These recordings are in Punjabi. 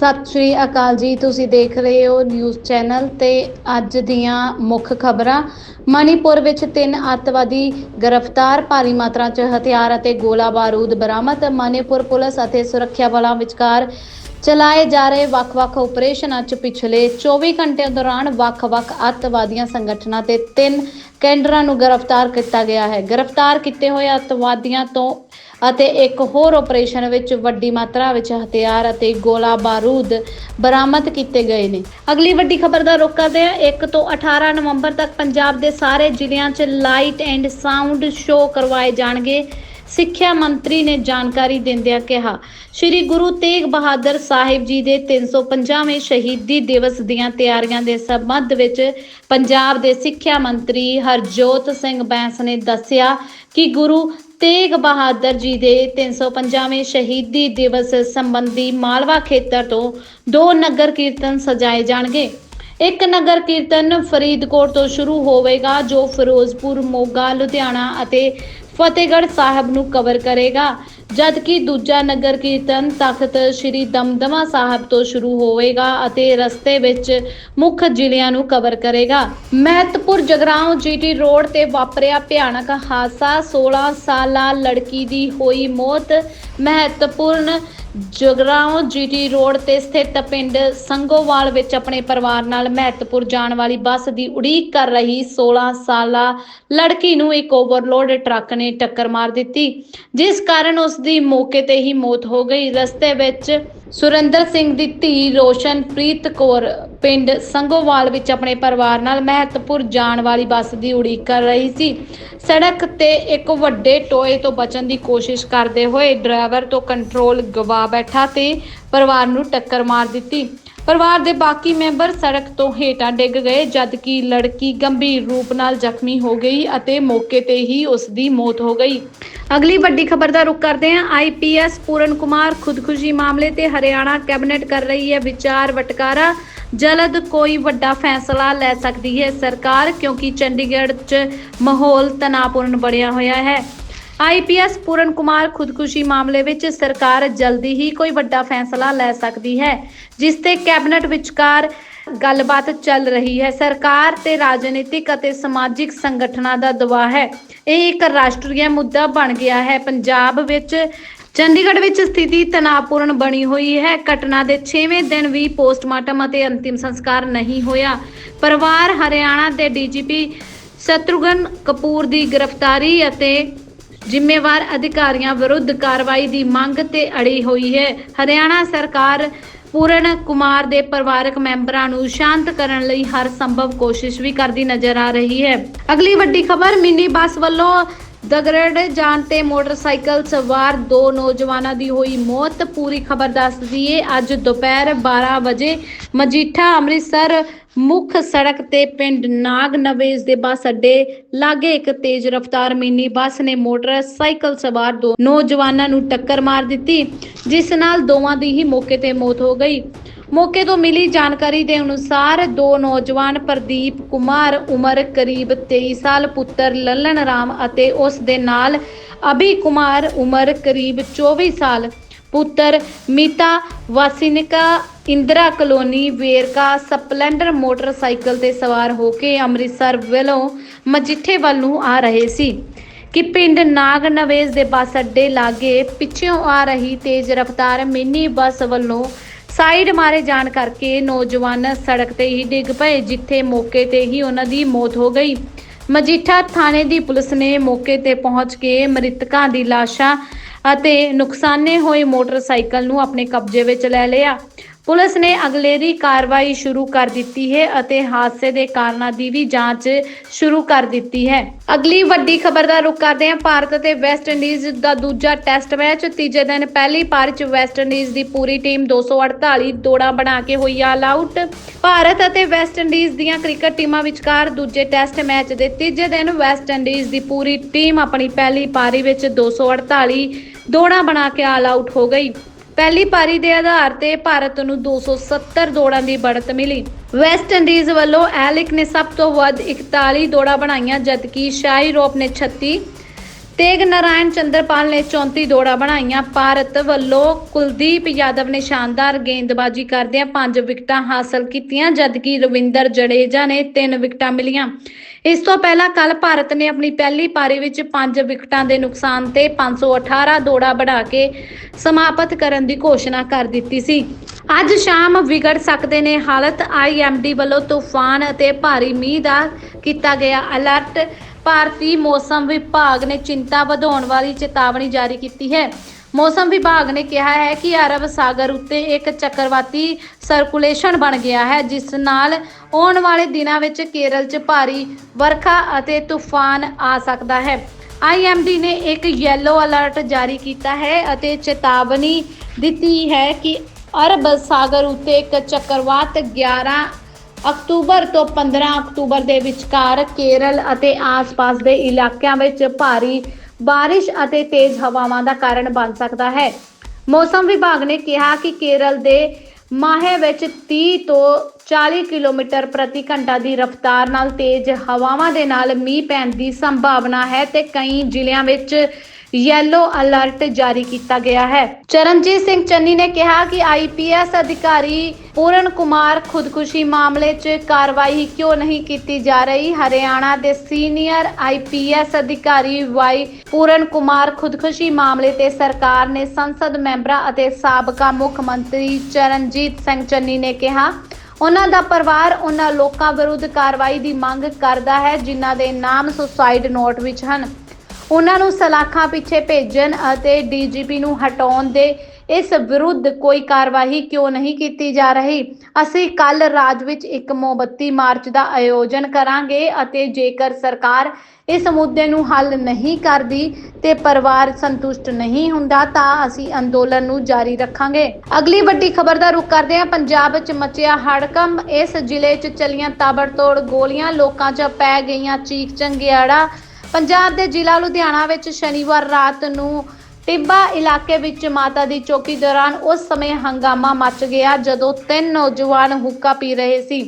ਸਤਿ ਸ਼੍ਰੀ ਅਕਾਲ ਜੀ, ਤੁਸੀਂ ਦੇਖ ਰਹੇ ਹੋ ਨਿਊਜ਼ ਚੈਨਲ ਤੇ ਅੱਜ ਦੀਆਂ ਮੁੱਖ ਖਬਰਾਂ। ਮਣੀਪੁਰ ਵਿੱਚ ਤਿੰਨ ਅੱਤਵਾਦੀ ਗ੍ਰਿਫਤਾਰ, ਭਾਰੀ ਮਾਤਰਾ 'ਚ ਹਥਿਆਰ ਅਤੇ ਗੋਲਾ ਬਾਰੂਦ ਬਰਾਮਦ। ਮਣੀਪੁਰ ਪੁਲਿਸ ਅਤੇ ਸੁਰੱਖਿਆ ਬਲਾਂ ਵਿਚਕਾਰ ਚਲਾਏ ਜਾ ਰਹੇ ਵੱਖ-ਵੱਖ ਆਪਰੇਸ਼ਨਾਂ 'ਚ ਪਿਛਲੇ 24 ਘੰਟਿਆਂ ਦੌਰਾਨ ਵੱਖ-ਵੱਖ ਅੱਤਵਾਦੀਆਂ ਸੰਗਠਨਾਂ ਤੇ ਤਿੰਨ ਕੈਂਡਰਾਂ ਨੂੰ ਗ੍ਰਿਫਤਾਰ ਕੀਤਾ ਗਿਆ ਹੈ। ਗ੍ਰਿਫਤਾਰ ਕੀਤੇ ਹੋਏ ਅੱਤਵਾਦੀਆਂ ਤੋਂ ਅਤੇ ਇੱਕ ਹੋਰ ਆਪਰੇਸ਼ਨ ਵਿੱਚ ਵੱਡੀ ਮਾਤਰਾ ਵਿੱਚ ਹਥਿਆਰ ਅਤੇ ਗੋਲਾ ਬਾਰੂਦ ਬਰਾਮਦ ਕੀਤੇ ਗਏ ਨੇ। ਅਗਲੀ ਵੱਡੀ ਖਬਰ ਦਾ ਰੁਖ ਕਰਦੇ ਹਾਂ। 1 ਤੋਂ 18 ਨਵੰਬਰ ਤੱਕ ਪੰਜਾਬ ਦੇ ਸਾਰੇ ਜ਼ਿਲ੍ਹਿਆਂ 'ਚ ਲਾਈਟ ਐਂਡ ਸਾਊਂਡ ਸ਼ੋਅ ਕਰਵਾਏ ਜਾਣਗੇ। ਸਿੱਖਿਆ ਮੰਤਰੀ ਨੇ ਜਾਣਕਾਰੀ ਦਿੰਦਿਆਂ ਕਿਹਾ, ਸ੍ਰੀ ਗੁਰੂ ਤੇਗ ਬਹਾਦਰ ਸਾਹਿਬ ਜੀ ਦੇ 350ਵੇਂ ਸ਼ਹੀਦੀ ਦਿਵਸ ਦੀਆਂ ਤਿਆਰੀਆਂ ਦੇ ਸੰਬੰਧ ਵਿੱਚ ਪੰਜਾਬ ਦੇ ਸਿੱਖਿਆ ਮੰਤਰੀ ਹਰਜੋਤ ਸਿੰਘ ਬੈਂਸ ਨੇ ਦੱਸਿਆ ਕਿ ਗੁਰੂ ਤੇਗ ਬਹਾਦਰ ਜੀ ਦੇ 350ਵੇਂ ਸ਼ਹੀਦੀ ਦਿਵਸ ਸੰਬੰਧੀ ਮਾਲਵਾ ਖੇਤਰ ਤੋਂ ਦੋ ਨਗਰ ਕੀਰਤਨ ਸਜਾਏ ਜਾਣਗੇ। ਇੱਕ ਨਗਰ ਕੀਰਤਨ ਫਰੀਦਕੋਟ ਤੋਂ ਸ਼ੁਰੂ ਹੋਵੇਗਾ, ਜੋ ਫਿਰੋਜ਼ਪੁਰ, ਮੋਗਾ, ਲੁਧਿਆਣਾ ਅਤੇ ਫਤਿਹਗੜ੍ਹ ਸਾਹਿਬ ਨੂੰ ਕਵਰ ਕਰੇਗਾ, ਜਦਕਿ ਦੂਜਾ ਨਗਰ ਕੀਰਤਨ ਤਖਤ ਸ੍ਰੀ ਦਮਦਮਾ ਸਾਹਿਬ ਤੋਂ ਸ਼ੁਰੂ ਹੋਵੇਗਾ ਅਤੇ ਰਸਤੇ ਵਿੱਚ ਮੁੱਖ ਜ਼ਿਲ੍ਹਿਆਂ ਨੂੰ ਕਵਰ ਕਰੇਗਾ। ਮਹਿਤਪੁਰ ਜਗਰਾਉਂ ਜੀਟੀ ਰੋਡ ਤੇ ਵਾਪਰਿਆ ਭਿਆਨਕ ਹਾਦਸਾ 16 ਸਾਲਾ ਲੜਕੀ ਦੀ ਹੋਈ ਮੌਤ ਮਹੱਤਵਪੂਰਨ ਜਗਰਾਉਂ ਜੀਟੀ ਰੋਡ ਤੇ ਸਥਿਤ ਪਿੰਡ ਸੰਗੋਵਾਲ ਵਿੱਚ ਆਪਣੇ ਪਰਿਵਾਰ ਨਾਲ ਮਹੱਤਵਪੁਰ ਜਾਣ ਵਾਲੀ ਬੱਸ ਦੀ ਉਡੀਕ ਕਰ ਰਹੀ 16 ਸਾਲਾ ਲੜਕੀ ਨੂੰ ਇੱਕ ਓਵਰਲੋਡ ਟਰੱਕ ਨੇ ਟੱਕਰ ਮਾਰ ਦਿੱਤੀ, ਜਿਸ ਕਾਰਨ ਉਸ ਦੀ ਮੌਕੇ ਤੇ ਹੀ ਮੌਤ ਹੋ ਗਈ। ਰਸਤੇ ਵਿੱਚ ਸੁਰਿੰਦਰ ਸਿੰਘ ਦੀ ਧੀ ਰੋਸ਼ਨਪ੍ਰੀਤ ਕੌਰ ਪਿੰਡ ਸੰਗੋਵਾਲ ਵਿੱਚ ਆਪਣੇ ਪਰਿਵਾਰ ਨਾਲ ਮਹੱਤਵਪੁਰ ਜਾਣ ਵਾਲੀ ਬੱਸ ਦੀ ਉਡੀਕ ਕਰ ਰਹੀ ਸੀ। ਸੜਕ ਤੇ ਇੱਕ ਵੱਡੇ ਟੋਏ ਤੋਂ ਬਚਣ ਦੀ ਕੋਸ਼ਿਸ਼ ਕਰਦੇ ਹੋਏ ਡਰਾਈਵਰ ਤੋਂ ਕੰਟਰੋਲ ਗਵਾ ਬੈਠਾ ਤੇ ਪਰਿਵਾਰ ਨੂੰ ਟੱਕਰ ਮਾਰ ਦਿੱਤੀ। ਪਰਿਵਾਰ ਦੇ ਬਾਕੀ ਮੈਂਬਰ ਸੜਕ ਤੋਂ ਹੇਠਾਂ ਡਿੱਗ ਗਏ, ਜਦਕਿ ਲੜਕੀ ਗੰਭੀਰ ਰੂਪ ਨਾਲ ਜ਼ਖਮੀ ਹੋ ਗਈ ਅਤੇ ਮੌਕੇ ਤੇ ਹੀ ਉਸ ਦੀ ਮੌਤ ਹੋ ਗਈ। ਅਗਲੀ ਵੱਡੀ ਖਬਰ ਦਾ ਰੁਖ ਕਰਦੇ ਹਾਂ। ਆਈਪੀਐਸ ਪੂਰਨ ਕੁਮਾਰ ਖੁਦਕੁਸ਼ੀ ਮਾਮਲੇ ਤੇ ਹਰਿਆਣਾ ਕੈਬਨਿਟ ਕਰ ਰਹੀ ਹੈ ਵਿਚਾਰ ਵਟਕਾਰਾ। ਜਲਦ ਕੋਈ ਵੱਡਾ ਫੈਸਲਾ ਲੈ ਸਕਦੀ ਹੈ ਸਰਕਾਰ, ਕਿਉਂਕਿ ਚੰਡੀਗੜ੍ਹ 'ਚ ਮਾਹੌਲ ਤਣਾਅਪੂਰਨ ਬਣਿਆ ਹੋਇਆ ਹੈ। ਆਈਪੀਐਸ ਪੂਰਨ ਕੁਮਾਰ ਖੁਦਕੁਸ਼ੀ ਮਾਮਲੇ ਵਿੱਚ ਸਰਕਾਰ ਜਲਦੀ ਹੀ ਕੋਈ ਵੱਡਾ ਫੈਸਲਾ ਲੈ ਸਕਦੀ ਹੈ, ਜਿਸ ਤੇ ਕੈਬਨਿਟ ਵਿਚਕਾਰ ਗੱਲਬਾਤ ਚੱਲ ਰਹੀ ਹੈ। ਸਰਕਾਰ ਤੇ ਰਾਜਨੀਤਿਕ ਅਤੇ ਸਮਾਜਿਕ ਸੰਗਠਨਾਂ ਦਾ ਦਬਾਅ ਹੈ। ਇਹ ਇੱਕ ਰਾਸ਼ਟਰੀ ਮੁੱਦਾ ਬਣ ਗਿਆ ਹੈ। ਪੰਜਾਬ ਵਿੱਚ ਚੰਡੀਗੜ੍ਹ ਵਿੱਚ ਸਥਿਤੀ ਤਣਾਅਪੂਰਨ ਬਣੀ ਹੋਈ ਹੈ। ਘਟਨਾ ਦੇ 6ਵੇਂ ਦਿਨ ਵੀ ਪੋਸਟਮਾਰਟਮ ਅਤੇ ਅੰਤਿਮ ਸੰਸਕਾਰ ਨਹੀਂ ਹੋਇਆ। ਪਰਿਵਾਰ ਹਰਿਆਣਾ ਦੇ ਡੀਜੀਪੀ ਸ਼ਤਰੁਘਨ ਕਪੂਰ ਦੀ ਗ੍ਰਿਫਤਾਰੀ ਅਤੇ ਜ਼ਿੰਮੇਵਾਰ ਅਧਿਕਾਰੀਆਂ ਵਿਰੁੱਧ ਕਾਰਵਾਈ ਦੀ ਮੰਗ ਤੇ ਅੜੀ ਹੋਈ ਹੈ। ਹਰਿਆਣਾ ਸਰਕਾਰ ਪੂਰਨ ਕੁਮਾਰ ਦੇ ਪਰਿਵਾਰਕ ਮੈਂਬਰਾਂ ਨੂੰ ਸ਼ਾਂਤ ਕਰਨ ਲਈ ਹਰ ਸੰਭਵ ਕੋਸ਼ਿਸ਼ ਵੀ ਕਰਦੀ ਨਜ਼ਰ ਆ ਰਹੀ ਹੈ। ਅਗਲੀ ਵੱਡੀ ਖਬਰ, ਮਿੰਨੀ ਬੱਸ ਵੱਲੋਂ ਦਗਰੜ ਜਾਣ ਤੇ ਮੋਟਰਸਾਈਕਲ ਸਵਾਰ ਦੋ ਨੌਜਵਾਨਾਂ ਦੀ ਹੋਈ ਮੌਤ। ਪੂਰੀ ਖਬਰ ਦੱਸ ਦਈਏ, ਅੱਜ ਦੁਪਹਿਰ 12 ਵਜੇ ਮਜੀਠਾ ਅੰਮ੍ਰਿਤਸਰ ਮੁੱਖ ਸੜਕ ਤੇ ਪਿੰਡ ਨਾਗ ਨਵੇਜ਼ ਦੇ ਬੱਸ ਅੱਡੇ ਲਾਗੇ ਇੱਕ ਤੇਜ਼ ਰਫ਼ਤਾਰ ਮਿੰਨੀ ਬੱਸ ਨੇ ਮੋਟਰਸਾਈਕਲ ਸਵਾਰ ਦੋ ਨੌਜਵਾਨਾਂ ਨੂੰ ਟੱਕਰ ਮਾਰ ਦਿੱਤੀ, ਜਿਸ ਨਾਲ ਦੋਵਾਂ ਦੀ ਹੀ ਮੌਕੇ ਤੇ ਮੌਤ ਹੋ ਗਈ। ਮੌਕੇ ਤੋਂ ਮਿਲੀ ਜਾਣਕਾਰੀ ਦੇ ਅਨੁਸਾਰ ਦੋ ਨੌਜਵਾਨ ਪ੍ਰਦੀਪ ਕੁਮਾਰ ਉਮਰ ਕਰੀਬ 23 ਸਾਲ, ਪੁੱਤਰ ਲੱਲਨ ਰਾਮ ਅਤੇ ਉਸ ਦੇ ਨਾਲ ਅਭੀ ਕੁਮਾਰ ਉਮਰ ਕਰੀਬ 24 ਸਾਲ, ਪੁੱਤਰ ਮੀਤਾ ਵਾਸਿਨਿਕਾ, Indira colony, Verka, Splendor motorcycle ਤੇ ਸਵਾਰ ਹੋ ਕੇ ਅੰਮ੍ਰਿਤਸਰ ਵੱਲੋਂ ਮਜੀਠੇ ਵੱਲ ਨੂੰ ਆ ਰਹੇ ਸੀ। ਕਿ ਪਿੰਡ ਨਾਗ ਨਵੇਜ਼ ਦੇ ਬੱਸ ਅੱਡੇ ਲਾਗੇ ਪਿੱਛੋਂ ਆ ਰਹੀ ਤੇਜ਼ ਰਫ਼ਤਾਰ ਮਿੰਨੀ ਬੱਸ ਵੱਲੋਂ ਸਾਈਡ ਮਾਰੇ ਜਾਣ ਕਰਕੇ ਨੌਜਵਾਨ ਸੜਕ ਤੇ ਹੀ ਡਿੱਗ ਪਏ, ਜਿੱਥੇ ਮੌਕੇ ਤੇ ਹੀ ਉਹਨਾਂ ਦੀ ਮੌਤ ਹੋ ਗਈ। ਮਜੀਠਾ ਥਾਣੇ ਦੀ ਪੁਲਿਸ ਨੇ ਮੌਕੇ ਤੇ ਪਹੁੰਚ ਕੇ ਮ੍ਰਿਤਕਾਂ ਦੀ ਲਾਸ਼ਾਂ ਅਤੇ ਨੁਕਸਾਨੇ ਹੋਏ ਮੋਟਰਸਾਈਕਲ ਨੂੰ ਆਪਣੇ ਕਬਜ਼ੇ ਵਿੱਚ ਲੈ ਲਿਆ। ਪੁਲਿਸ ਨੇ ਅਗਲੇਰੀ ਕਾਰਵਾਈ ਸ਼ੁਰੂ ਕਰ ਦਿੱਤੀ ਹੈ ਅਤੇ ਹਾਦਸੇ ਦੇ ਕਾਰਨਾਂ ਦੀ ਵੀ ਜਾਂਚ ਸ਼ੁਰੂ ਕਰ ਦਿੱਤੀ ਹੈ। ਅਗਲੀ ਵੱਡੀ ਖਬਰ ਦਾ ਰੁਖ ਕਰਦੇ ਹਾਂ। ਭਾਰਤ ਅਤੇ ਵੈਸਟ ਇੰਡੀਜ਼ ਦਾ ਦੂਜਾ ਟੈਸਟ ਮੈਚ। ਤੀਜੇ ਦਿਨ ਪਹਿਲੀ ਪਾਰੀ 'ਚ ਵੈਸਟ ਇੰਡੀਜ਼ ਦੀ ਪੂਰੀ ਟੀਮ 248 ਦੌੜਾਂ ਬਣਾ ਕੇ ਹੋਈ ਆਲ ਆਊਟ। ਭਾਰਤ ਅਤੇ ਵੈਸਟ ਇੰਡੀਜ਼ ਦੀਆਂ ਕ੍ਰਿਕਟ ਟੀਮਾਂ ਵਿਚਕਾਰ ਦੂਜੇ ਟੈਸਟ ਮੈਚ ਦੇ ਤੀਜੇ ਦਿਨ ਵੈਸਟ ਇੰਡੀਜ਼ ਦੀ ਪੂਰੀ ਟੀਮ ਆਪਣੀ ਪਹਿਲੀ ਪਾਰੀ ਵਿੱਚ 248 ਦੌੜਾਂ ਬਣਾ ਕੇ ਆਲ ਆਊਟ ਹੋ ਗਈ। ਪਹਿਲੀ ਪਾਰੀ ਦੇ ਆਧਾਰ ਤੇ ਭਾਰਤ ਨੂੰ 270 ਦੌੜਾਂ ਦੀ ਬੜਤ ਮਿਲੀ। ਵੈਸਟ ਇੰਡੀਜ਼ ਵੱਲੋਂ ਐਲਿਕ ਨੇ ਸਭ ਤੋਂ ਵੱਧ 41 ਦੌੜਾਂ ਬਣਾਈਆਂ, ਜਦਕਿ ਸ਼ਾਹੀ ਰੋਪ ਨੇ 36 ਤੇਗ ਨਾਰਾਇਣ ਚੰਦਰਪਾਲ ਨੇ 34 ਦੌੜਾਂ ਬਣਾਈਆਂ। ਭਾਰਤ ਵੱਲੋਂ ਕੁਲਦੀਪ ਯਾਦਵ ਨੇ ਸ਼ਾਨਦਾਰ ਗੇਂਦਬਾਜ਼ੀ ਕਰਦਿਆਂ 5 ਵਿਕਟਾਂ ਹਾਸਲ ਕੀਤੀਆਂ, ਜਦਕਿ ਰਵਿੰਦਰ ਜਡੇਜਾ ਨੇ 3 ਵਿਕਟਾਂ ਮਿਲੀਆਂ। ਇਸ ਤੋਂ ਪਹਿਲਾਂ ਕੱਲ ਭਾਰਤ ਨੇ ਆਪਣੀ ਪਹਿਲੀ ਪਾਰੀ ਵਿੱਚ 5 ਵਿਕਟਾਂ ਦੇ ਨੁਕਸਾਨ ਤੇ 518 ਦੌੜਾਂ ਬਣਾ ਕੇ ਸਮਾਪਤ ਕਰਨ ਦੀ ਘੋਸ਼ਣਾ ਕਰ ਦਿੱਤੀ ਸੀ। ਅੱਜ ਸ਼ਾਮ ਵਿਗੜ ਸਕਦੇ ਨੇ ਹਾਲਤ। ਆਈਐਮਡੀ ਵੱਲੋਂ ਤੂਫਾਨ ਅਤੇ ਭਾਰੀ ਮੀਂਹ ਦਾ ਕੀਤਾ ਗਿਆ ਅਲਰਟ। ਭਾਰਤੀ ਮੌਸਮ ਵਿਭਾਗ ਨੇ ਚਿੰਤਾ ਵਧਾਉਣ ਵਾਲੀ ਚੇਤਾਵਨੀ ਜਾਰੀ ਕੀਤੀ ਹੈ। ਮੌਸਮ ਵਿਭਾਗ ਨੇ ਕਿਹਾ ਹੈ ਕਿ ਅਰਬ ਸਾਗਰ ਉੱਤੇ ਇੱਕ ਚੱਕਰਵਾਤੀ ਸਰਕੂਲੇਸ਼ਨ ਬਣ ਗਿਆ ਹੈ, ਜਿਸ ਨਾਲ ਆਉਣ ਵਾਲੇ ਦਿਨਾਂ ਵਿੱਚ ਕੇਰਲ 'ਚ ਭਾਰੀ ਵਰਖਾ ਅਤੇ ਤੂਫਾਨ ਆ ਸਕਦਾ ਹੈ। ਆਈਐਮਡੀ ਨੇ ਇੱਕ ਯੈਲੋ ਅਲਰਟ ਜਾਰੀ ਕੀਤਾ ਹੈ ਅਤੇ ਚੇਤਾਵਨੀ ਦਿੱਤੀ ਹੈ ਕਿ ਅਰਬ ਸਾਗਰ ਉੱਤੇ ਇੱਕ ਚੱਕਰਵਾਤ 11 ਅਕਤੂਬਰ ਤੋਂ 15 ਅਕਤੂਬਰ ਦੇ ਵਿਚਕਾਰ ਕੇਰਲ ਅਤੇ ਆਸ-ਪਾਸ ਦੇ ਇਲਾਕਿਆਂ ਵਿੱਚ ਭਾਰੀ ਬਾਰਿਸ਼ ਅਤੇ ਤੇਜ਼ ਹਵਾਵਾਂ ਦਾ ਕਾਰਨ ਬਣ ਸਕਦਾ ਹੈ। ਮੌਸਮ ਵਿਭਾਗ ਨੇ ਕਿਹਾ ਕਿ ਕੇਰਲ ਦੇ ਮਾਹੇ ਵਿੱਚ 30 ਤੋਂ 40 ਕਿਲੋਮੀਟਰ ਪ੍ਰਤੀ ਘੰਟਾ ਦੀ ਰਫ਼ਤਾਰ ਨਾਲ ਤੇਜ਼ ਹਵਾਵਾਂ ਦੇ ਨਾਲ ਮੀਂਹ ਪੈਣ ਦੀ ਸੰਭਾਵਨਾ ਹੈ ਤੇ ਕਈ ਜ਼ਿਲ੍ਹਿਆਂ ਵਿੱਚ ਯੈਲੋ ਅਲਰਟ ਜਾਰੀ ਕੀਤਾ ਗਿਆ ਹੈ। ਚਰਨਜੀਤ ਸਿੰਘ ਚੰਨੀ ਨੇ ਕਿਹਾ ਕਿ ਆਈਪੀਐਸ ਅਧਿਕਾਰੀ ਪੂਰਨ ਕੁਮਾਰ ਖੁਦਕੁਸ਼ੀ ਮਾਮਲੇ 'ਚ ਕਾਰਵਾਈ ਕਿਉਂ ਨਹੀਂ ਕੀਤੀ ਜਾ ਰਹੀ? ਹਰਿਆਣਾ ਦੇ ਸੀਨੀਅਰ ਆਈਪੀਐਸ ਅਧਿਕਾਰੀ ਵਾਈ ਪੂਰਨ ਕੁਮਾਰ ਖੁਦਕੁਸ਼ੀ ਮਾਮਲੇ ਤੇ ਸਰਕਾਰ ਨੇ ਸੰਸਦ ਮੈਂਬਰਾਂ ਅਤੇ ਸਾਬਕਾ ਮੁੱਖ ਮੰਤਰੀ ਚਰਨਜੀਤ ਸਿੰਘ ਚੰਨੀ ਨੇ ਕਿਹਾ, ਉਹਨਾਂ ਦਾ ਪਰਿਵਾਰ ਉਹਨਾਂ ਲੋਕਾਂ ਵਿਰੁੱਧ ਕਾਰਵਾਈ ਦੀ ਮੰਗ ਕਰਦਾ ਹੈ ਜਿਨ੍ਹਾਂ ਦੇ ਨਾਮ ਸੁਸਾਈਡ ਨੋਟ ਵਿੱਚ ਹਨ। ਉਹਨਾਂ ਨੂੰ ਸਲਾਖਾਂ ਪਿੱਛੇ ਭੇਜਣ ਅਤੇ ਡੀਜੀਪੀ ਨੂੰ ਹਟਾਉਣ ਦੇ ਇਸ ਵਿਰੁੱਧ ਕੋਈ ਕਾਰਵਾਈ ਕਿਉਂ ਨਹੀਂ ਕੀਤੀ ਜਾ ਰਹੀ? ਅਸੀਂ ਕੱਲ ਰਾਜ ਵਿੱਚ ਇੱਕ ਮੋਮਬੱਤੀ ਮਾਰਚ ਦਾ ਆਯੋਜਨ ਕਰਾਂਗੇ ਅਤੇ ਜੇਕਰ ਸਰਕਾਰ ਇਸ ਮੁੱਦੇ ਨੂੰ ਹੱਲ ਨਹੀਂ ਕਰਦੀ ਤੇ ਪਰਿਵਾਰ ਸੰਤੁਸ਼ਟ ਨਹੀਂ ਹੁੰਦਾ ਤਾਂ ਅਸੀਂ ਅੰਦੋਲਨ ਨੂੰ ਜਾਰੀ ਰੱਖਾਂਗੇ। ਅਗਲੀ ਵੱਡੀ ਖਬਰ ਦਾ ਰੁਖ ਕਰਦੇ ਹਾਂ। ਪੰਜਾਬ ਵਿੱਚ ਮਚਿਆ ਹੜਕੰਪ। ਇਸ ਜ਼ਿਲ੍ਹੇ 'ਚ ਚਲੀਆਂ ਤਾਬੜਤੋੜ ਗੋਲੀਆਂ, ਲੋਕਾਂ 'ਚ ਪੈ ਗਈਆਂ ਚੀਕ ਚੰਗਿਆੜਾ ਪੰਜਾਬ ਦੇ ਜ਼ਿਲ੍ਹਾ ਲੁਧਿਆਣਾ ਵਿੱਚ ਸ਼ਨੀਵਾਰ ਰਾਤ ਨੂੰ ਟਿੱਬਾ ਇਲਾਕੇ ਵਿੱਚ ਮਾਤਾ ਦੀ ਚੌਕੀ ਦੌਰਾਨ ਉਸ ਸਮੇਂ ਹੰਗਾਮਾ ਮਚ ਗਿਆ ਜਦੋਂ ਤਿੰਨ ਨੌਜਵਾਨ ਹੁੱਕਾ ਪੀ ਰਹੇ ਸੀ।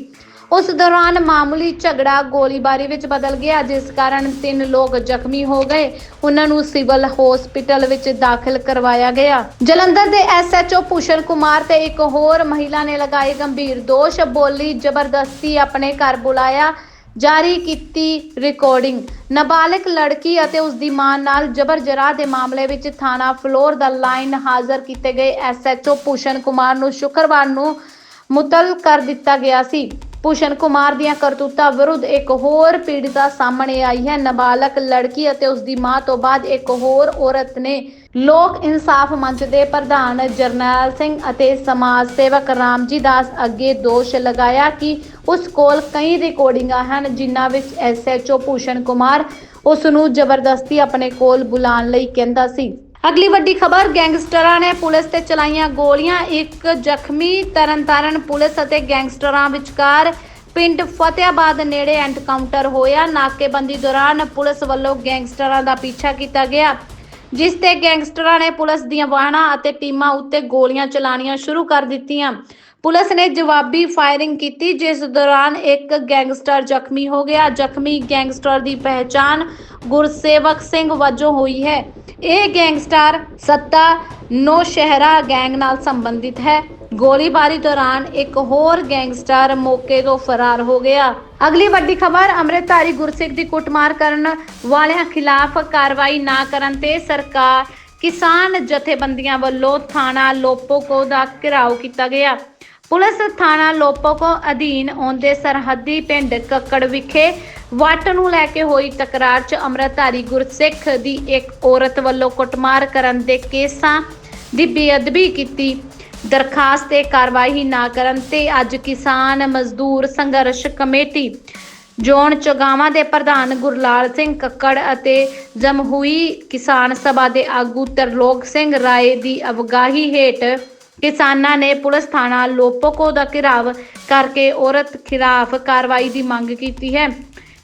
ਉਸ ਦੌਰਾਨ ਮਾਮੂਲੀ ਝਗੜਾ ਗੋਲੀਬਾਰੀ ਵਿੱਚ ਬਦਲ ਗਿਆ, ਜਿਸ ਕਾਰਨ ਤਿੰਨ ਲੋਕ ਜ਼ਖਮੀ ਹੋ ਗਏ। ਉਹਨਾਂ ਨੂੰ ਸਿਵਲ ਹਸਪੀਟਲ ਵਿੱਚ ਦਾਖਲ ਕਰਵਾਇਆ ਗਿਆ। ਜਲੰਧਰ ਦੇ ਐਸਐਚਓ ਭੂਸ਼ਣ ਕੁਮਾਰ ਤੇ ਇੱਕ ਹੋਰ ਮਹਿਲਾ ਨੇ ਲਗਾਏ ਗੰਭੀਰ ਦੋਸ਼। ਬੋਲੀ ਜ਼ਬਰਦਸਤੀ ਆਪਣੇ ਘਰ ਬੁਲਾਇਆ। ਜਾਰੀ ਕੀਤੀ ਰਿਕਾਰਡਿੰਗ ਨਾਬਾਲਗ ਲੜਕੀ ਅਤੇ ਉਸ ਦੀ ਮਾਂ ਨਾਲ ਜਬਰ ਜਰਾਹ ਦੇ ਮਾਮਲੇ ਵਿੱਚ ਥਾਣਾ ਫਲੋਰ ਦਾ ਲਾਈਨ ਹਾਜ਼ਰ ਕੀਤੇ ਗਏ ਐਸਐਚਓ ਭੂਸ਼ਣ ਕੁਮਾਰ ਨੂੰ ਸ਼ੁੱਕਰਵਾਰ ਨੂੰ ਮੁਤਲ ਕਰ ਦਿੱਤਾ ਗਿਆ ਸੀ। ਭੂਸ਼ਣ ਕੁਮਾਰ ਦੀਆਂ ਕਰਤੂਤਾਂ ਵਿਰੁੱਧ ਇੱਕ ਹੋਰ ਪੀੜਤਾ ਸਾਹਮਣੇ ਆਈ ਹੈ। ਨਾਬਾਲਗ ਲੜਕੀ ਅਤੇ ਉਸ ਦੀ ਮਾਂ ਤੋਂ ਬਾਅਦ ਇੱਕ ਹੋਰ ਔਰਤ ਨੇ ਲੋਕ ਇਨਸਾਫ ਮੰਚ ਦੇ ਪ੍ਰਧਾਨ ਜਰਨੈਲ ਸਿੰਘ ਅਤੇ ਸਮਾਜ ਸੇਵਕ ਰਾਮਜੀ ਦਾਸ ਅੱਗੇ ਦੋਸ਼ ਲਗਾਇਆ ਕਿ ਉਸ ਕੋਲ ਕਈ ਰਿਕਾਰਡਿੰਗਾਂ ਹਨ, ਜਿਨ੍ਹਾਂ ਵਿੱਚ ਐਸਐਚਓ ਭੂਸ਼ਣ ਕੁਮਾਰ ਉਸ ਨੂੰ ਜ਼ਬਰਦਸਤੀ ਆਪਣੇ ਕੋਲ ਬੁਲਾਉਣ ਲਈ ਕਹਿੰਦਾ ਸੀ। ਅਗਲੀ ਵੱਡੀ ਖਬਰ, ਗੈਂਗਸਟਰਾਂ ਨੇ ਪੁਲਿਸ ਤੇ ਚਲਾਈਆਂ ਗੋਲੀਆਂ। ਇੱਕ ਜ਼ਖਮੀ ਤਰਨਤਾਰਨ ਪੁਲਿਸ ਅਤੇ ਗੈਂਗਸਟਰਾਂ ਵਿਚਕਾਰ ਪਿੰਡ ਫਤਿਆਬਾਦ ਨੇੜੇ ਐਨਕਾਊਂਟਰ ਹੋਇਆ। ਨਾਕੇਬੰਦੀ ਦੌਰਾਨ ਪੁਲਿਸ ਵੱਲੋਂ ਗੈਂਗਸਟਰਾਂ ਦਾ ਪਿੱਛਾ ਕੀਤਾ ਗਿਆ। ਜਿਸ ਤੇ ਗੈਂਗਸਟਰਾਂ ਨੇ ਪੁਲਿਸ ਦੀਆਂ ਵਾਹਨਾਂ ਅਤੇ ਟੀਮਾਂ ਉੱਤੇ ਗੋਲੀਆਂ ਚਲਾਣੀਆਂ ਸ਼ੁਰੂ ਕਰ ਦਿੱਤੀਆਂ। ਪੁਲਿਸ ਨੇ ਜਵਾਬੀ ਫਾਇਰਿੰਗ ਕੀਤੀ, ਜਿਸ ਦੌਰਾਨ ਇੱਕ ਗੈਂਗਸਟਰ ਜ਼ਖਮੀ ਹੋ ਗਿਆ। ਜ਼ਖਮੀ ਗੈਂਗਸਟਰ ਦੀ ਪਹਿਚਾਣ ਗੁਰਸੇਵਕ ਸਿੰਘ ਵਜੋਂ ਹੋਈ ਹੈ। ਇਹ ਗੈਂਗਸਟਰ ਸੱਤਾ ਨੌਸ਼ਹਿਰਾ ਗੈਂਗ ਨਾਲ ਸੰਬੰਧਿਤ ਹੈ। ਗੋਲੀਬਾਰੀ ਦੌਰਾਨ ਇੱਕ ਹੋਰ ਗੈਂਗਸਟਰ ਮੌਕੇ ਤੋਂ ਫਰਾਰ ਹੋ ਗਿਆ। ਅਗਲੀ ਵੱਡੀ ਖਬਰ, ਅੰਮ੍ਰਿਤਧਾਰੀ ਗੁਰਸਿੱਖ ਦੀ ਕੁੱਟਮਾਰ ਕਰਨ ਵਾਲਿਆਂ ਖਿਲਾਫ ਕਾਰਵਾਈ ਨਾ ਕਰਨ ਤੇ ਸਰਕਾਰ ਕਿਸਾਨ ਜਥੇਬੰਦੀਆਂ ਵੱਲੋਂ ਥਾਣਾ ਲੋਪੋਕੋ ਦਾ ਘਿਰਾਓ ਕੀਤਾ ਗਿਆ। ਪੁਲਿਸ ਥਾਣਾ ਲੋਪੋਕੋ ਅਧੀਨ ਆਉਂਦੇ ਸਰਹੱਦੀ ਪਿੰਡ ਕੱਕੜ ਵਿਖੇ ਵੱਟ ਨੂੰ ਲੈ ਕੇ ਹੋਈ ਤਕਰਾਰ 'ਚ ਅੰਮ੍ਰਿਤਧਾਰੀ ਗੁਰਸਿੱਖ ਦੀ ਇੱਕ ਔਰਤ ਵੱਲੋਂ ਕੁੱਟਮਾਰ ਕਰਨ ਦੇ ਕੇਸਾਂ ਦੀ ਬੇਅਦਬੀ ਕੀਤੀ। ਦਰਖਾਸਤ ਤੇ ਕਾਰਵਾਈ ਨਾ ਕਰਨ ਤੇ ਅੱਜ ਕਿਸਾਨ ਮਜ਼ਦੂਰ ਸੰਘਰਸ਼ ਕਮੇਟੀ, ਜੋਨ ਚੋਗਾਵਾਂ ਦੇ ਪ੍ਰਧਾਨ ਗੁਰਲਾਲ ਸਿੰਘ ਕੱਕੜ ਅਤੇ ਜਮਹੂਈ ਕਿਸਾਨ ਸਭਾ ਦੇ ਆਗੂ ਤਰਲੋਕ ਸਿੰਘ ਰਾਏ ਦੀ ਅਵਗਾਹੀ ਹੇਠ ਕਿਸਾਨਾਂ ਨੇ ਪੁਲਿਸ ਥਾਣਾ ਲੋਪੋਕੋ ਦਾ ਘਿਰਾਵ ਕਰਕੇ ਔਰਤ ਖਿਲਾਫ ਕਾਰਵਾਈ ਦੀ ਮੰਗ ਕੀਤੀ ਹੈ।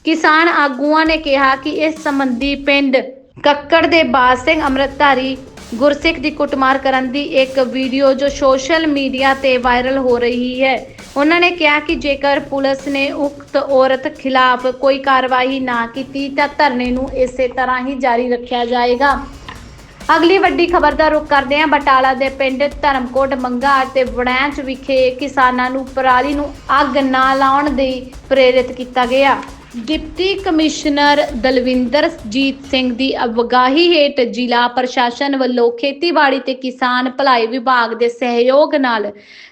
ਕਿਸਾਨ ਆਗੂਆਂ ਨੇ ਕਿਹਾ ਕਿ ਇਸ ਸੰਬੰਧੀ ਪਿੰਡ ਕੱਕੜ ਦੇ ਬਾਦ ਸਿੰਘ ਅੰਮ੍ਰਿਤਧਾਰੀ ਗੁਰਸਿੱਖ ਦੀ ਕੁੱਟਮਾਰ ਕਰਨ ਦੀ ਇੱਕ ਵੀਡੀਓ ਜੋ ਸੋਸ਼ਲ ਮੀਡੀਆ ਤੇ ਵਾਇਰਲ ਹੋ ਰਹੀ ਹੈ। ਉਹਨਾਂ ਨੇ ਕਿਹਾ ਕਿ ਜੇਕਰ ਪੁਲਿਸ ਨੇ ਉਕਤ ਔਰਤ ਖਿਲਾਫ ਕੋਈ ਕਾਰਵਾਈ ਨਾ ਕੀਤੀ ਤਾਂ ਧਰਨੇ ਨੂੰ ਇਸੇ ਤਰ੍ਹਾਂ ਹੀ ਜਾਰੀ ਰੱਖਿਆ ਜਾਏਗਾ। ਅਗਲੀ ਵੱਡੀ ਖਬਰ ਦਾ ਰੁਖ ਕਰਦੇ ਹਾਂ। ਬਟਾਲਾ ਦੇ ਪਿੰਡ ਧਰਮਕੋਟ ਮੰਗਾ ਅਤੇ ਵੜੈਂਚ ਵਿਖੇ ਕਿਸਾਨਾਂ ਨੂੰ ਪਰਾਲੀ ਨੂੰ ਅੱਗ ਨਾ ਲਾਉਣ ਦੇ ਪ੍ਰੇਰਿਤ ਕੀਤਾ ਗਿਆ। ਡਿਪਟੀ ਕਮਿਸ਼ਨਰ ਦਲਵਿੰਦਰਜੀਤ ਸਿੰਘ ਦੀ ਅਵਗਾਹੀ ਹੇਠ ਜ਼ਿਲ੍ਹਾ ਪ੍ਰਸ਼ਾਸਨ ਵੱਲੋਂ ਖੇਤੀਬਾੜੀ ਤੇ ਕਿਸਾਨ ਭਲਾਈ ਵਿਭਾਗ ਦੇ ਸਹਿਯੋਗ ਨਾਲ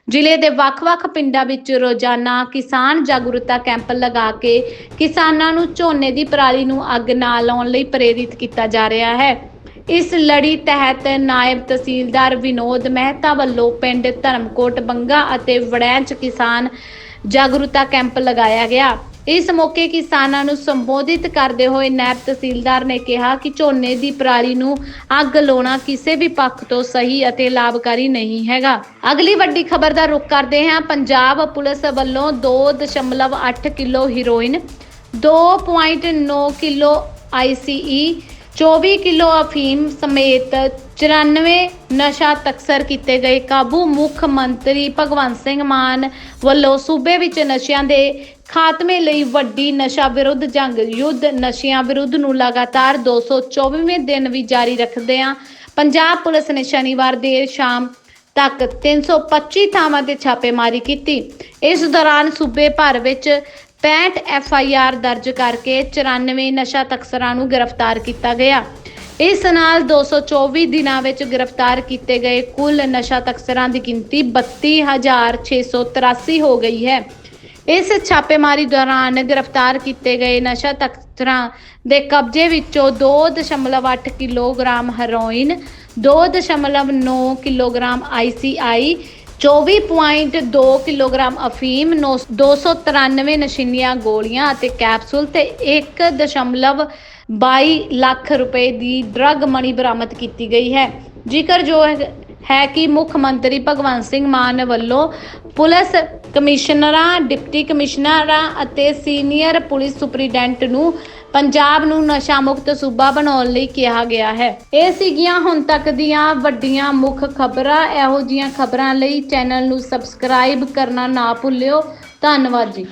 ਜ਼ਿਲ੍ਹੇ ਦੇ ਵੱਖ-ਵੱਖ ਪਿੰਡਾਂ ਵਿੱਚ ਰੋਜ਼ਾਨਾ ਕਿਸਾਨ ਜਾਗਰੂਕਤਾ ਕੈਂਪ ਲਗਾ ਕੇ ਕਿਸਾਨਾਂ ਨੂੰ ਝੋਨੇ ਦੀ ਪਰਾਲੀ ਨੂੰ ਅੱਗ ਨਾ ਲਾਉਣ ਲਈ ਪ੍ਰੇਰਿਤ ਕੀਤਾ ਜਾ ਰਿਹਾ ਹੈ। ਇਸ ਲੜੀ ਤਹਿਤ ਨਾਇਬ ਤਹਿਸੀਲਦਾਰ ਵਿਨੋਦ ਮਹਿਤਾ ਵੱਲੋਂ ਪਿੰਡ ਧਰਮਕੋਟ ਬੰਗਾ ਅਤੇ ਵੜੈਂਚ ਕਿਸਾਨ ਜਾਗਰੂਕਤਾ ਕੈਂਪ ਲਗਾਇਆ ਗਿਆ। ਇਸ ਮੌਕੇ ਕਿਸਾਨਾਂ ਨੂੰ ਸੰਬੋਧਿਤ ਕਰਦੇ ਹੋਏ ਨਾਇਬ ਤਹਿਸੀਲਦਾਰ ਨੇ ਕਿਹਾ ਕਿ ਝੋਨੇ ਦੀ ਪਰਾਲੀ ਨੂੰ ਅੱਗ ਲਾਉਣਾ ਕਿਸੇ ਵੀ ਪੱਖ ਤੋਂ ਸਹੀ ਅਤੇ ਲਾਭਕਾਰੀ ਨਹੀਂ ਹੈਗਾ। ਅਗਲੀ ਵੱਡੀ ਖਬਰ ਦਾ ਰੁਖ ਕਰਦੇ ਹਾਂ। ਪੰਜਾਬ ਪੁਲਿਸ ਵੱਲੋਂ 2.8 kilo heroin 2.9 kilo ICE 24 kilo ਅਫੀਮ ਸਮੇਤ 94 ਨਸ਼ਾ ਤਕਸਰ ਕੀਤੇ ਗਏ। ਕਾਬੂ ਮੁੱਖ ਮੰਤਰੀ ਭਗਵੰਤ ਸਿੰਘ ਮਾਨ ਵੱਲੋਂ ਸੂਬੇ ਵਿੱਚ ਨਸ਼ਿਆਂ ਦੇ ਖਾਤਮੇ ਲਈ ਵੱਡੀ ਨਸ਼ਾ ਵਿਰੁੱਧ ਜੰਗ। ਯੁੱਧ ਨਸ਼ਿਆਂ ਵਿਰੁੱਧ ਨੂੰ ਲਗਾਤਾਰ 224ਵੇਂ ਦਿਨ ਵੀ ਜਾਰੀ ਰੱਖਦਿਆਂ ਪੰਜਾਬ ਪੁਲਿਸ ਨੇ ਸ਼ਨੀਵਾਰ ਦੇਰ ਸ਼ਾਮ ਤੱਕ 325 ਥਾਵਾਂ ਤੇ ਛਾਪੇਮਾਰੀ ਕੀਤੀ। ਇਸ ਦੌਰਾਨ ਸੂਬੇ ਭਰ ਵਿੱਚ 65 ਐਫ ਆਈ ਆਰ ਦਰਜ ਕਰਕੇ 94 ਨਸ਼ਾ ਤਕਸਰਾਂ ਨੂੰ ਗ੍ਰਿਫਤਾਰ ਕੀਤਾ ਗਿਆ। ਇਸ ਨਾਲ 224 ਦਿਨਾਂ ਵਿੱਚ ਗ੍ਰਿਫਤਾਰ ਕੀਤੇ ਗਏ ਕੁੱਲ ਨਸ਼ਾ ਤਕਸਰਾਂ ਦੀ ਗਿਣਤੀ 32683 ਹੋ ਗਈ ਹੈ। ਇਸ ਛਾਪੇਮਾਰੀ ਦੌਰਾਨ ਗ੍ਰਿਫਤਾਰ ਕੀਤੇ ਗਏ ਨਸ਼ਾ ਤਸਕਰਾਂ ਦੇ ਕਬਜ਼ੇ ਵਿੱਚੋਂ 2.8 kilogram heroin 2.9 kilogram ICI 24.2 kilogram ਅਫੀਮ, ਨੌ- 293 ਨਸ਼ੀਨੀਆਂ ਗੋਲੀਆਂ ਅਤੇ ਕੈਪਸੂਲ ਤੇ 1.22 ਲੱਖ ਰੁਪਏ ਦੀ ਡਰੱਗ ਮਣੀ ਬਰਾਮਦ ਕੀਤੀ ਗਈ ਹੈ। ਜ਼ਿਕਰ ਜੋ ਹੈ ਕਿ ਮੁੱਖ ਮੰਤਰੀ ਭਗਵੰਤ ਸਿੰਘ ਮਾਨ ਵੱਲੋਂ ਪੁਲਿਸ ਕਮਿਸ਼ਨਰਾਂ, ਡਿਪਟੀ ਕਮਿਸ਼ਨਰਾਂ ਅਤੇ ਸੀਨੀਅਰ ਪੁਲਿਸ ਸੁਪਰੀਡੈਂਟ ਨੂੰ ਪੰਜਾਬ ਨੂੰ ਨਸ਼ਾ ਮੁਕਤ ਸੂਬਾ ਬਣਾਉਣ ਲਈ ਕਿਹਾ ਗਿਆ ਹੈ। ਇਹ ਸੀਗੀਆਂ ਹੁਣ ਤੱਕ ਦੀਆਂ ਵੱਡੀਆਂ ਮੁੱਖ ਖਬਰਾਂ। ਇਹੋ ਜੀਆਂ ਖਬਰਾਂ ਲਈ ਚੈਨਲ ਨੂੰ ਸਬਸਕ੍ਰਾਈਬ ਕਰਨਾ ਨਾ ਭੁੱਲਿਓ। ਧੰਨਵਾਦ ਜੀ।